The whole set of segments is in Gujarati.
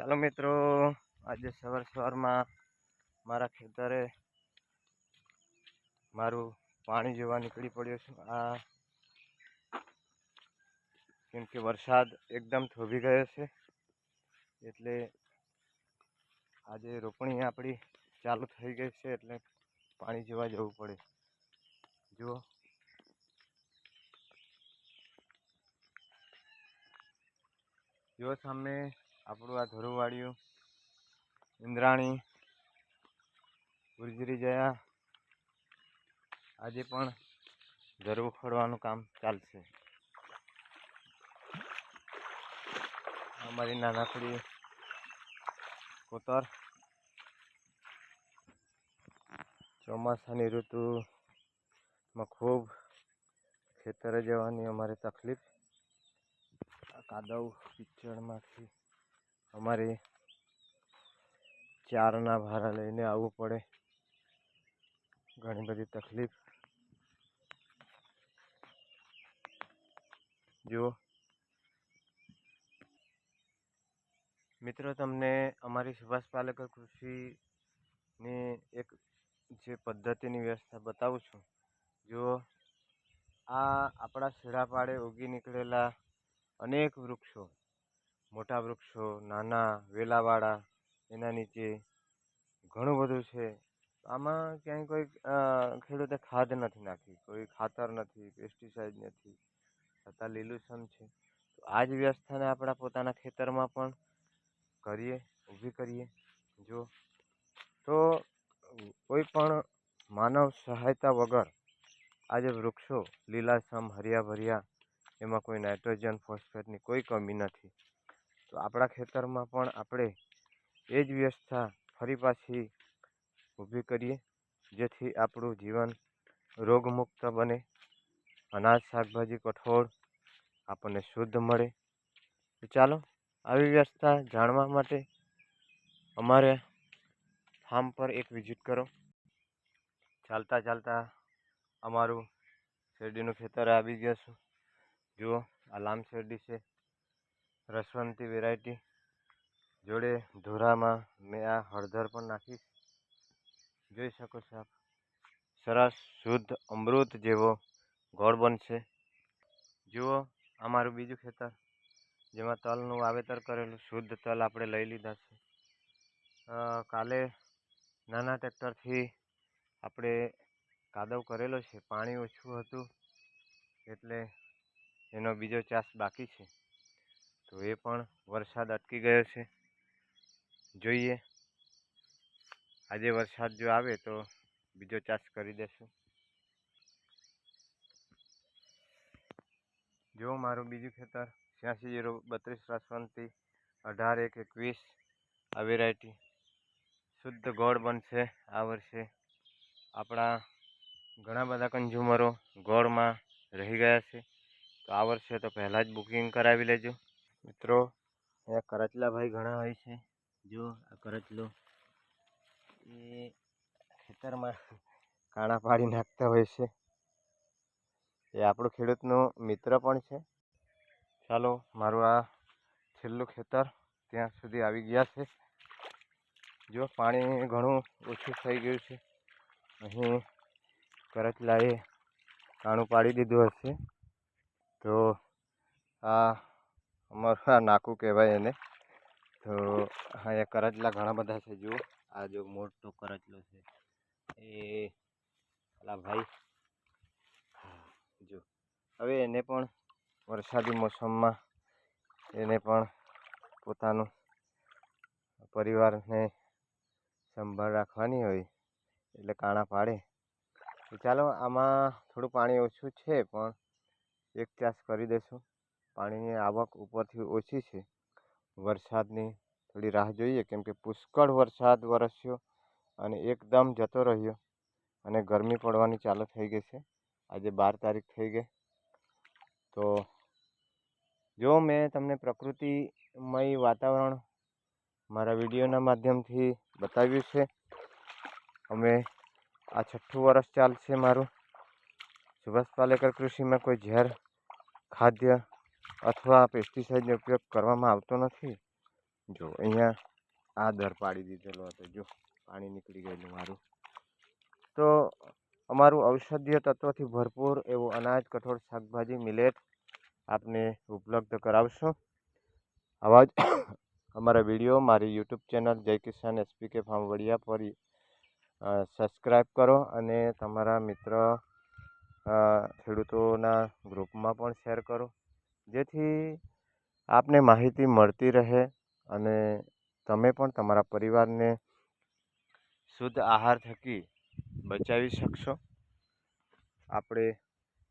ચાલો મિત્રો, આજે સવાર સવારમાં મારા ખેતરે મારું પાણી જોવા નીકળી પડ્યો છું. આ કેમ કે વરસાદ એકદમ થોભી ગયો છે, એટલે આજે રોપણી આપણી ચાલુ થઈ ગઈ છે, એટલે પાણી જોવા જવું પડે. જુઓ. જુઓ સામે આપણું આ ધોરુવાડિયું, ઇન્દ્રાણી, ગુર્જરી જયા, આજે પણ ધરું ખોડવાનું કામ ચાલશે. અમારી નાનકડી કોતર ચોમાસાની ઋતુમાં ખૂબ ખેતરે જવાની અમારે તકલીફ. આ કાદવ કિચડમાંથી અમારે ચારના ભારા લઈને આવવું પડે. ઘણી બધી તકલીફ. જુઓ. મિત્રો, તમને અમારી સુભાષ પાલેકર કૃષિની એક જે પદ્ધતિની વ્યવસ્થા બતાવું છું. જો આ આપણા શેડાપાડે ઉગી નીકળેલા અનેક વૃક્ષો મોટા વૃક્ષો, નાના વેલાવાળા, એના નીચે ઘણું બધું છે. આમાં ક્યાંય કોઈ ખેડૂતે ખાદ નથી નાખી, કોઈ ખાતર નથી પેસ્ટિસાઇડ નથી, છતાં લીલુંછમ છે. તો આ જ વ્યવસ્થાને આપણા પોતાના ખેતરમાં પણ કરીએ, ઊભી કરીએ. જો, તો કોઈ પણ માનવ સહાયતા વગર આજે વૃક્ષો લીલાછમ હર્યા ભર્યા એમાં કોઈ નાઇટ્રોજન, ફોસ્ફેટની કોઈ કમી નથી. તો આપણા ખેતરમાં પણ આપણે એ જ વ્યવસ્થા ફરી પાછી ઊભી કરીએ, જેથી આપણું જીવન રોગમુક્ત બને. અનાજ શાકભાજી કઠોળ આપણને શુદ્ધ મળે. તો ચાલો, આવી વ્યવસ્થા જાણવા માટે અમારે ફાર્મ પર એક વિઝિટ કરો. ચાલતા ચાલતા અમારું શેરડીનું ખેતર આવી ગયા છું. જુઓ, આ લાંબ શેરડી છે. રસવંતી વેરાયટી જોડે ધોરામાં મેં આ હળદર પણ નાખીશ. જોઈ શકો છો આપ. સરસ, શુદ્ધ અમૃત જેવો ગોળ બનશે. જુઓ અમારું બીજું ખેતર, જેમાં તલનું વાવેતર કરેલું શુદ્ધ તલ આપણે લઈ લીધા છે. કાલે નાના ટ્રેક્ટરથી આપણે કાદવ કરેલો છે. પાણી ઓછું હતું, એટલે એનો બીજો ચાસ બાકી છે. તો એ પણ વરસાદ અટકી ગયો છે. જોઈએ. આજે વરસાદ જો આવે તો બીજો ચાસ કરી દેશું. જો મારું બીજું ખેતર. છ્યાસી જીરો બત્રીસ રાસવંતી અઢાર એક એકવીસ આ વેરાયટી શુદ્ધ ગોળ બનશે આ વર્ષે. આપણા ઘણા બધા કન્ઝ્યુમરો ગોળમાં રહી ગયા છે. તો આ વર્ષે તો પહેલાં જ બુકિંગ કરાવી લેજો. મિત્રો, અહીંયા કરચલા ભાઈ ઘણા હોય છે. જો આ કરચલો એ ખેતરમાં કાણા પાડી નાખતા હોય છે. એ આપણો ખેડૂતનો મિત્ર પણ છે. ચાલો, મારું આ છેલ્લું ખેતર ત્યાં સુધી આવી ગયા છે. જો, પાણી ઘણું ઓછું થઈ ગયું છે. અહીં કરચલાએ કાણું પાડી દીધું હશે. તો આ અમારું નાકું કહેવાય એને. તો અહીંયા કરચલા ઘણા બધા છે, જુઓ. આ જો મોટો કરચલો છે. એ પેલા ભાઈ જો. હવે એને પણ વરસાદી મોસમમાં એને પણ પોતાનું પરિવારને સંભાળ રાખવાની હોય, એટલે કાણા પાડે. ચાલો, આમાં થોડું પાણી ઓછું છે, પણ એક ચાસ કરી દઈશું પાણીની આવક ઉપરથી ઓછી છે. વરસાદની થોડી રાહ જોઈએ, કેમ કે પુષ્કળ વરસાદ વરસ્યો અને એકદમ જતો રહ્યો અને ગરમી પડવાની ચાલુ થઈ ગઈ છે. આજે બાર તારીખ થઈ ગઈ. તો જો મેં તમને પ્રકૃતિમય વાતાવરણ મારા વિડીયોના માધ્યમથી બતાવ્યું છે, અમે આ છઠ્ઠું વર્ષ ચાલશે મારું. સુભાષ પાલેકર કૃષિમાં કોઈ ઝેર ખાદ્ય અથવા પેસ્ટિસાઇડનો ઉપયોગ કરવામાં આવતો નથી? જો, અહીંયા આ દર પાડી દીધેલો હતો. જો, પાણી નીકળી ગયેલું મારું. તો અમારું ઔષધીય તત્વથી ભરપૂર એવું અનાજ, કઠોળ, શાકભાજી મિલેટ આપને ઉપલબ્ધ કરાવશો. આવા જ અમારા વીડિયો મારી યુટ્યુબ ચેનલ જય કિસાન એસપીકે ફાર્મ વડિયા પર સબસ્ક્રાઈબ કરો અને તમારા મિત્ર ખેડૂતોના ગ્રુપમાં પણ શેર કરો. જેથી આપને માહિતી મળતી રહે અને તમે પણ તમારા પરિવારને શુદ્ધ આહાર થકી બચાવી શકશો. આપણે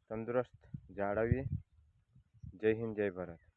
તંદુરસ્ત જાળવીએ. જય હિન્દ, જય ભારત.